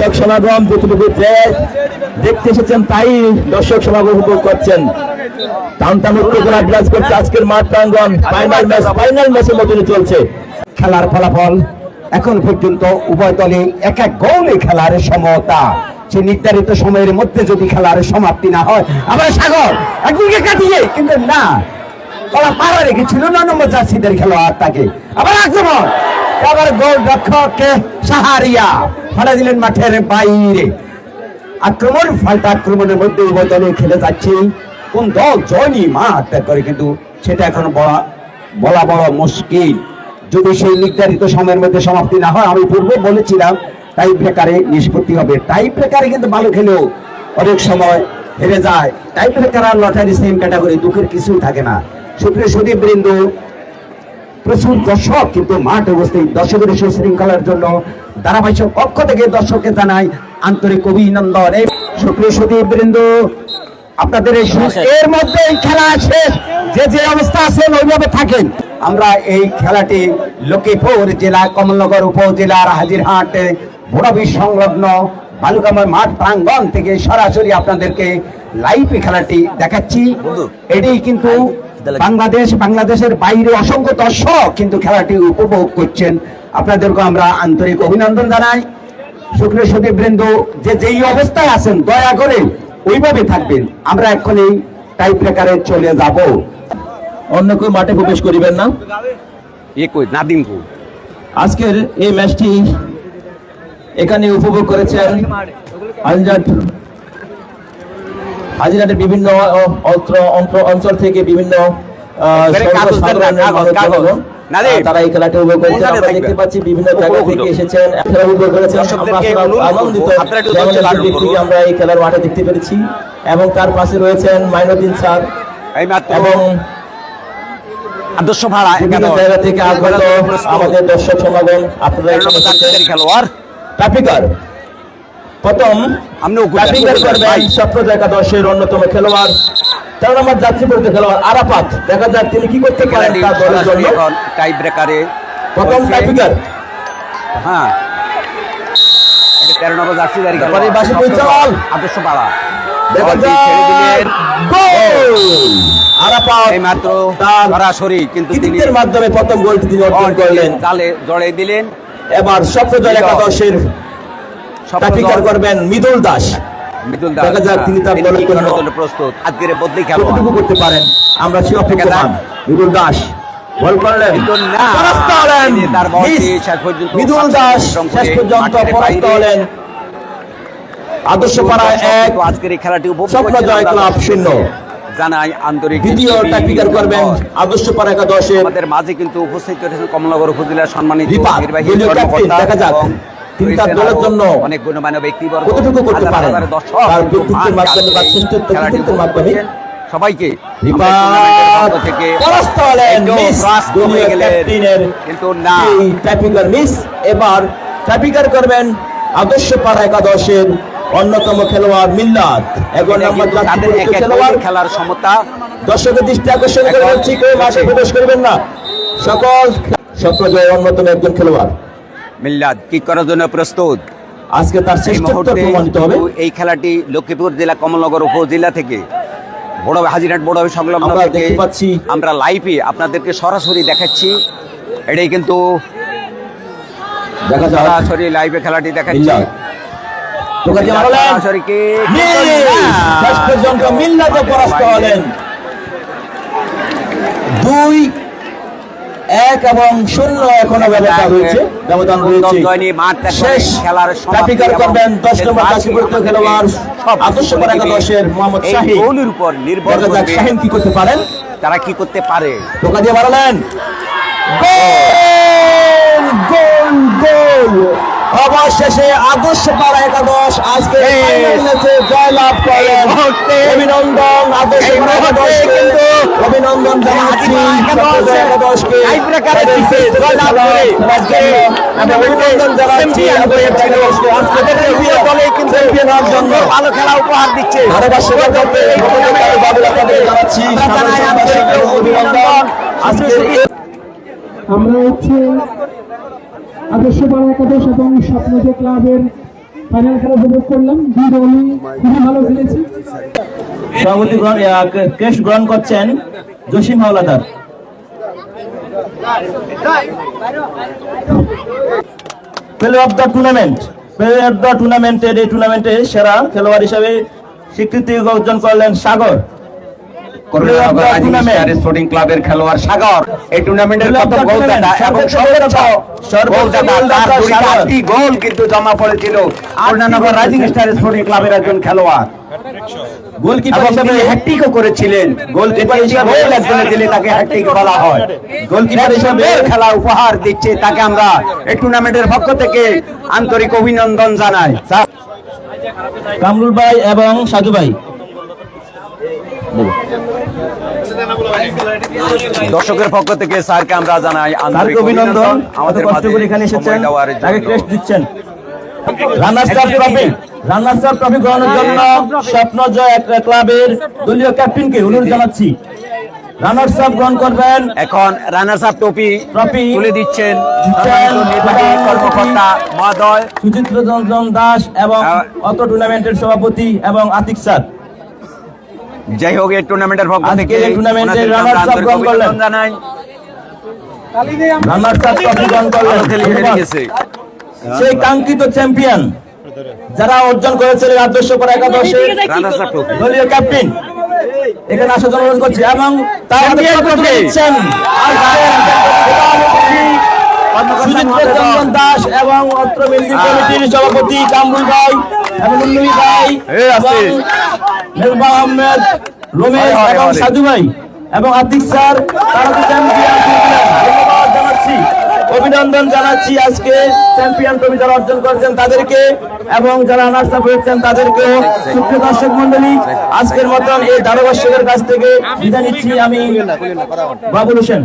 দর্শক সমাগম যতটুকু যে দেখতে এসেছেন তাই দর্শক সমাগম উপভোগ করছেন। উত্তেজনা বিরাজ করছে আজকের মাঠ প্রাঙ্গন ফাইনাল ম্যাচ ফাইনাল ম্যাচের মতনই চলছে। খেলার ফলাফল এখন পর্যন্ত উভয় দলে এক এক খেলার সমতা। সে নির্ধারিত সময়ের মধ্যে যদি খেলার সমাপ্তি না হয়, আবার সাগর একদিকে কাটিয়ে, কিন্তু না তারা পাড়া রেখেছিল ন, নম্বর জার্সিদের খেলোয়াড় তাকে। আবার আক্রমণ। আবার গোল রক্ষককে সাহারিয়া। ফাড়া দিলেন মাঠের বাইরে। আক্রমণ, ফাল্টা আক্রমণের মধ্যে উভয় খেলে যাচ্ছে। কোন দল? জয়নি, মাঠ ত্যাগ করে। কিন্তু সেটা এখন বলা বলা বড় মুশকিল। যদি সেই নির্ধারিত সময়ের মধ্যে সমাপ্তি না হয়, আমি পূর্বে বলেছিলাম টাই ব্রেকারে নিষ্পত্তি হবে। টাই ব্রেকারে কিন্তু ভালো খেলেও অনেক সময় হেরে যায়। টাই ব্রেকার আর লটারি সেম ক্যাটাগরি, দুঃখের কিছুই থাকে না। সুপ্রিয় সুদীপ বৃন্দু প্রচুর দর্শক কিন্তু মাঠ অবস্থিত দর্শকের সুশৃঙ্খলার জন্য ধারাবাহিক পক্ষ থেকে দর্শককে জানাই আন্তরিক অভিনন্দন। এই সুপ্রিয় সুদীপ বৃন্দু আপনাদের এই এর মধ্যে এই খেলা শেষ। যে যে অবস্থা আছেন ওইভাবে থাকেন। আমরা এই খেলাটি লক্ষ্মীপুর জেলা কমলনগর উপজেলার হাজিরহাট ভোড়াবি সংলগ্ন বালুকাময় মাঠ প্রাঙ্গণ থেকে সরাসরি আপনাদেরকে লাইভ খেলাটি দেখাচ্ছি। এটি কিন্তু বাংলাদেশ বাংলাদেশের বাইরে অসংখ্য দর্শক কিন্তু খেলাটি উপভোগ করছেন। আপনাদেরকে আমরা আন্তরিক অভিনন্দন জানাই। শুক্র সতীবৃন্দ যে যেই অবস্থায় আছেন দয়া করে ওইভাবে থাকবেন। আমরা এক্ষুনি টাইপ প্রেকারে চলে যাব। অন্য কেউ মাঠে প্রবেশ করিবেন না। নাদিমপুর। আজকের এই ম্যাচটি এখানে উপভোগ করেছেন আলজাট হাজিরাটের বিভিন্ন অঞ্চল থেকে বিভিন্ন তারা এই খেলাটি উপভোগ করেছেন আমরা দেখতে পাচ্ছি জায়গা থেকে এসেছেন খেলা উপভোগ করেছেন। আনন্দিত। আমরা এই খেলার মাঠে দেখতে পেরেছি। এবং তার পাশে রয়েছেন মাইনুদ্দিন স্যার এবং আদর্শ ভাড়া বিভিন্ন জায়গা থেকে আগত আমাদের দর্শক সমাগম আপনারা খেলোয়াড়। ট্রাফিকার। প্রথম। স্বপ্ন অন্যতম খেলোয়াড় তেরো নম্বর যাত্রী পড়তে খেলোয়াড় আরাফাত। দেখা যাক তিনি কি করতে পারেন তার দলের জন্য। টাই ব্রেকারে প্রথম ট্রাফিকার হ্যাঁ। তেরো নম্বর জার্সি গাড়ি। আদর্শ পাড়া। সরাসরি কিন্তু মাধ্যমে প্রথম গোলটি তিনি অর্জন করলেন। জালে জড়ে দিলেন। এবার স্বপ্নজয় একাদশের ট্রাফিকার করবেন মিদুল দাস। মিদুল দেখা যাক তিনি তার দলের জন্য জন্য প্রস্তুত? আজকের বদলি খেলোয়াড় করতে পারেন? আমরা সে অপেক্ষমান মিদুল দাস বল করলেন। পরাস্ত হলেন। তিনি তার বলটি মিস। শেষ পর্যন্ত মিদুল দাস শেষ পর্যন্ত পরাস্ত হলেন। আদর্শ পাড়ায় এক আজকের এই খেলাটি স্বপ্ন জয় ক্লাব শূন্য। জানাই আন্তরিক দ্বিতীয় ট্রাফিকার করবেন। আদর্শ পাড়া একাদশের আমাদের মাঝে কিন্তু উপস্থিত রয়েছেন কমলাগর উপজেলার সম্মানিত নির্বাহী কর্মকর্তা দেখা যাক। এবং তিনি তার দলের জন্য অনেক গণ্যমান্য ব্যক্তিবর্গ। কতটুকু করতে পারেন? তার ব্যক্তিত্বের মাধ্যমে বা আজকে শ্রেষ্ঠত্ব খেলাটি কৃতিত্বের উপভোগ মাধ্যমে সবাইকে। থেকে মিস। কিন্তু না। ট্রাফিকার মিস এবার ট্রাফিকার করবেন আদর্শ পাড়া একাদশের অন্যতম খেলোয়াড় মিল্লাত। এক এক খেলোয়াড়। খেলার সমতা। দর্শকের দৃষ্টি আকর্ষণ করে এখন বলছি কেউ আছে। প্রবেশ করবেন না। সকল স্বপ্নজয় অন্যতম একজন খেলোয়াড়। মিল্লাদ কি করার জন্য প্রস্তুত? আজকে তার শ্রেষ্ঠত্ব মুহূর্তে এই খেলাটি লক্ষ্মীপুর জেলা কমলনগর উপজেলা থেকে। বড় হাজিরহাট বড় সংলগ্ন আমরা থেকে লাইভে আপনাদেরকে সরাসরি দেখাচ্ছি। এটাই কিন্তু সরাসরি লাইভে খেলাটি দেখাচ্ছি। দুই এক এবং শূন্য এখনও ব্যবধান রয়েছে। ব্যবধান রয়েছে। শেষ খেলার সমাপ্তি করবেন দশ নম্বর শেষ কাশীপুর খেলোয়াড় আদর্শ কিছু দশের মোহাম্মদ গোলের উপর নির্ভর যাক শাহিন কি করতে পারেন? তারা কি করতে পারে? টোকা দিয়ে বাড়ালেন। গোল! গোল! গোল! অবশেষে আদর্শ পাড়া একাদশ আজকে জয়লাভ করেন অভিনন্দন একাদশকে। অভিনন্দন জানাচ্ছি। একাদশকে। করে অভিনন্দন জানাচ্ছি। কিন্তু ভালো খেলা উপহার দিচ্ছে। জানাচ্ছি। অভিনন্দন। আজকে আমরা হচ্ছে আদর্শ পাড়া একাদশ এবং ক্লাবের ফাইনাল খেলা উপভোগ করলাম। দুই দলই খুবই ভালো খেলেছে। সভাপতি গ্রহণ করছেন Jasim Hawladar. Player of the tournament player of the টুর্নামেন্টের এই টুর্নামেন্টে সেরা খেলোয়াড় হিসাবে স্বীকৃতি অর্জন করলেন সাগর। স্পোর্টিং ক্লাবের খেলোয়াড় সাগর। এই টুর্নামেন্টের এবং সর্বোচ্চ গোলদাতা তার দুই চারটি গোল কিন্তু জমা পড়েছিল। করুণানগর রাজীব স্টার স্পোর্টিং ক্লাবের একজন খেলোয়াড়। গোলকিপার হিসেবে হ্যাট্রিকও করেছিলেন। গোলকিপার হিসেবে গোল একজনে দিলে তাকে হ্যাট্রিক বলা হয়। গোলকিপার হিসেবে খেলা উপহার দিচ্ছে তাকে আমরা এই টুর্নামেন্টের পক্ষ থেকে আন্তরিক অভিনন্দন জানাই। কামরুল ভাই এবং সাধু ভাই। দর্শকের পক্ষ থেকে স্যারকে আমরা জানাই আন্তরিক অভিনন্দন। আমাদের কষ্ট করে এখানে এসেছেন। তাকে ক্রেস্ট দিচ্ছেন। Runners up trophy runners up trophy গ্রহণের জন্য স্বপ্ন জয় এক ক্লাবের দলীয় ক্যাপ্টেনকে অনুরোধ জানাচ্ছি। রানার্স আপ গ্রহণ করবেন। এখন রানার্স আপ টপি ট্রফি তুলে দিচ্ছেন। কর্মকর্তা মহোদয় সুচিত্র রঞ্জন দাস এবং অত টুর্নামেন্টের সভাপতি এবং আতিক স্যার যাই হোক এই টুর্নামেন্টের পক্ষ থেকে এই গ্রহণ করলেন। জানাই রানার্স আপ গ্রহণ করলেন। সেই কাঙ্ক্ষিত চ্যাম্পিয়ন যারা অর্জন করেছিলেন আদর্শ টপি দলীয় ক্যাপ্টেন এখানে আসার জন্য অনুরোধ করছি। এবং দাস এবং অত্র কমিটির সভাপতি কামরুল ভাই। ভাই। এবং মেজবা আহমেদ রমেশ এবং। সাধু ভাই এবং আতিক স্যার তারা তো চ্যাম্পিয়ন ধন্যবাদ জানাচ্ছি। অভিনন্দন জানাচ্ছি আজকে চ্যাম্পিয়ন ট্রফি যারা অর্জন করেছেন তাদেরকে এবং যারা রানার্স আপ হয়েছেন তাদেরকেও। সুপ্রিয় দর্শক মন্ডলী আজকের মতন এই ধারাভাষ্যকের কাছ থেকে বিদায় নিচ্ছি আমি। বাবুল হোসেন।